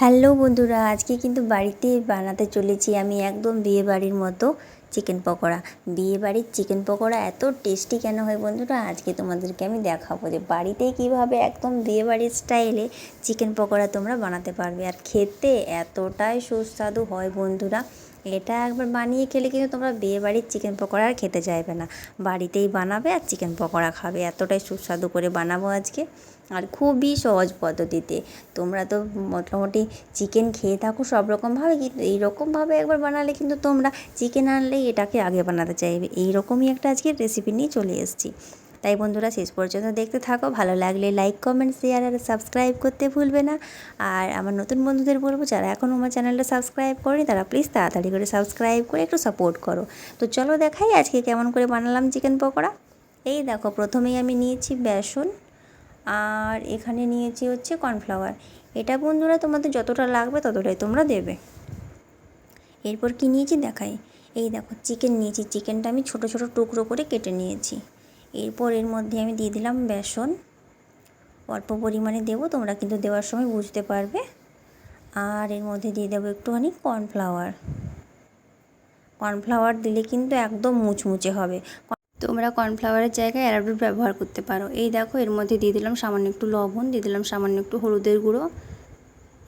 Hello বন্ধুরা, আজকে কিন্তু বাড়িতে বানাতে চলেছি আমি একদম বিয়ে বাড়ির মতো চিকেন পকোড়া। বিয়ে বাড়ির চিকেন পকোড়া এত টেস্টি কেন হয় বন্ধুরা, আজকে তোমাদেরকে আমি দেখাবো যে বাড়িতে কীভাবে একদম বিয়ে বাড়ির স্টাইলে চিকেন পকোড়া তোমরা বানাতে পারবে। আর খেতে এতটাই সুস্বাদু হয় বন্ধুরা এটা একবার বানিয়ে খেলে কিন্তু তোমরা বিয়ে বাড়ির চিকেন পকোড়া আর খেতে চাইবে না। বাড়িতেই বানাবে আর চিকেন পকোড়া খাবে। এতটাই সুস্বাদু করে বানাবো আজকে। আর খুবই সহজ পদ্ধতিতে। তোমরা তো মোটামুটি চিকেন খেয়ে থাকো সব রকমভাবে কিন্তু এইরকমভাবে একবার বানালে কিন্তু তোমরা চিকেন আনলেই এটাকে আগে বানাতে চাইবে। এইরকমই একটা আজকে রেসিপি নিয়ে চলে এসেছি। তাই বন্ধুরা শেষ পর্যন্ত দেখতে থাকো। ভালো লাগলে লাইক কমেন্ট শেয়ার আর সাবস্ক্রাইব করতে ভুলবে না। আর আমার নতুন বন্ধুদের বলব, যারা এখনও আমার চ্যানেলটা সাবস্ক্রাইব করেনি, তারা প্লিজ তাড়াতাড়ি করে সাবস্ক্রাইব করে একটু সাপোর্ট করো। তো চলো দেখাই আজকে কেমন করে বানালাম চিকেন পকোড়া। এই দেখো, প্রথমেই আমি নিয়েছি বেসন আর এখানে নিয়েছি হচ্ছে কর্নফ্লাওয়ার এটা বন্ধুরা তোমাদের যতটা লাগবে ততটাই তোমরা দেবে। এরপর কি নিয়েছি দেখাই। এই দেখো চিকেন নিয়েছি। চিকেনটা আমি ছোট ছোট টুকরো করে কেটে নিয়েছি। এরপর এর মধ্যে আমি দিয়ে দিলাম বেসন। অল্প পরিমাণে দেবো, তোমরা কিন্তু দেওয়ার সময় বুঝতে পারবে। আর এর মধ্যে দিয়ে দেবো একটুখানি কর্নফ্লাওয়ার। কর্নফ্লাওয়ার দিলে কিন্তু একদম মুচমুচে হবে। তোমরা কর্নফ্লাওয়ারের জায়গায় অ্যারারুট ব্যবহার করতে পারো। এই দেখো, এর মধ্যে দিয়ে দিলাম সামান্য একটু লবণ, দিয়ে দিলাম সামান্য একটু হলুদের গুঁড়ো।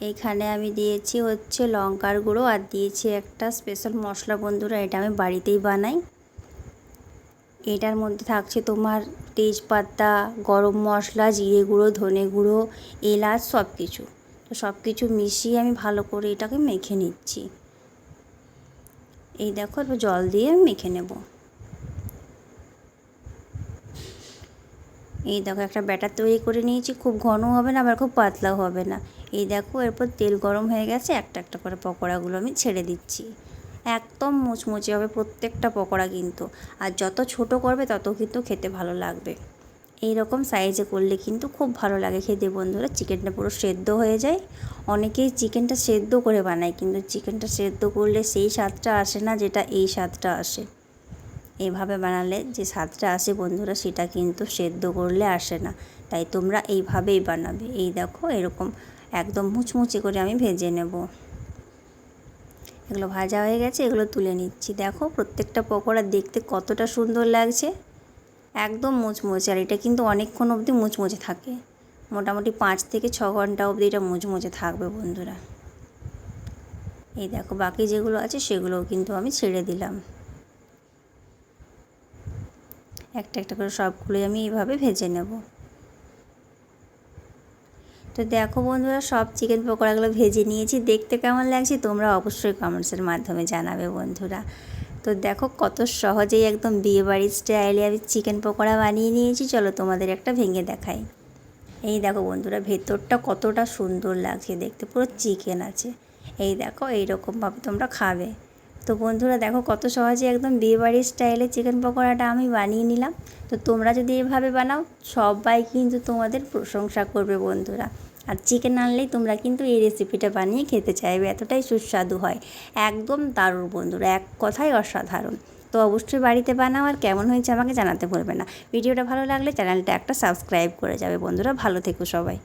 এইখানে আমি দিয়েছি হচ্ছে লঙ্কার গুঁড়ো, আর দিয়েছি একটা স্পেশাল মশলা বন্ধুরা, এটা আমি বাড়িতেই বানাই। এটার মধ্যে থাকছে তোমার তেজপাতা, গরম মশলা, জিরে গুঁড়ো, ধনে গুঁড়ো, এলাচ সব কিছু তো সব কিছু মিশিয়ে আমি ভালো করে এটাকে মেখে নিচ্ছি। এই দেখো, এবার জল দিয়ে আমি মেখে নেব। এই দেখো, একটা ব্যাটার তৈরি করে নিয়েছি। খুব ঘন হবে না, আবার খুব পাতলাও হবে না। এই দেখো, এরপর তেল গরম হয়ে গেছে, একটা একটা করে পকোড়াগুলো আমি ছেড়ে দিচ্ছি। একদম মুচমুচে হবে প্রত্যেকটা পকোড়া কিন্তু। আর যত ছোট করবে, তত কিন্তু খেতে ভালো লাগবে। এই রকম সাইজে করলে কিন্তু খুব ভালো লাগে খেতে বন্ধুরা। চিকেনটা পুরো সেদ্ধ হয়ে যায়। অনেকেই চিকেনটা সেদ্ধ করে বানায়, কিন্তু চিকেনটা সেদ্ধ করলে সেই স্বাদটা আসে না যেটা এই স্বাদটা আসে। এইভাবে বানালে যে স্বাদটা আসে বন্ধুরা, সেটা কিন্তু সেদ্ধ করলে আসে না। তাই তোমরা এইভাবেই বানাবে। এই দেখো, এরকম একদম মুচমুচে করে আমি ভেজে নেব। এগুলো ভাজা হয়ে গেছে, এগুলো তুলে নিচ্ছি। দেখো প্রত্যেকটা পকোড়া দেখতে কতটা সুন্দর লাগছে। একদম মুচমুচে, আর এটা কিন্তু অনেকক্ষণ অবধি মুচমুচে থাকে। মোটামুটি পাঁচ থেকে ছ ঘণ্টা অবধি এটা মুচমুচে থাকবে বন্ধুরা। এই দেখো বাকি যেগুলো আছে সেগুলোও কিন্তু আমি ছেড়ে দিলাম। একটা একটা করে সবগুলোই আমি এইভাবে ভেজে নেব। তো দেখো বন্ধুরা, সব চিকেন পকোড়াগুলো ভেজে নিয়েছি। দেখতে কেমন লাগছে তোমরা অবশ্যই কমেন্টসের মাধ্যমে জানাবে বন্ধুরা। তো দেখো কত সহজেই একদম বিয়েবাড়ির স্টাইলে আমি চিকেন পকোড়া বানিয়ে নিয়েছি। চলো তোমাদের একটা ভেঙে দেখাই। এই দেখো বন্ধুরা, ভেতরটা কতটা সুন্দর লাগছে। দেখতে পুরো চিকেন আছে। এই দেখো, এইরকমভাবে তোমরা খাবে। তো বন্ধুরা, দেখো কত সহজে একদম বিয়েবাড়ির স্টাইলে চিকেন পকোড়াটা আমি বানিয়ে নিলাম। তো তোমরা যদি এভাবে বানাও, সবাই কিন্তু তোমাদের প্রশংসা করবে বন্ধুরা। আর চিকেন আনলেই তোমরা কিন্তু এই রেসিপিটা বানিয়ে খেতে চাইবে, এতটাই সুস্বাদু হয়। একদম দারুণ বন্ধুরা, এক কথাই অসাধারণ। তো অবশ্যই বাড়িতে বানাও আর কেমন হয়েছে আমাকে জানাতে ভুলবে না। ভিডিওটা ভালো লাগলে চ্যানেলটা একটা সাবস্ক্রাইব করে যাবে। বন্ধুরা, ভালো থেকো সবাই।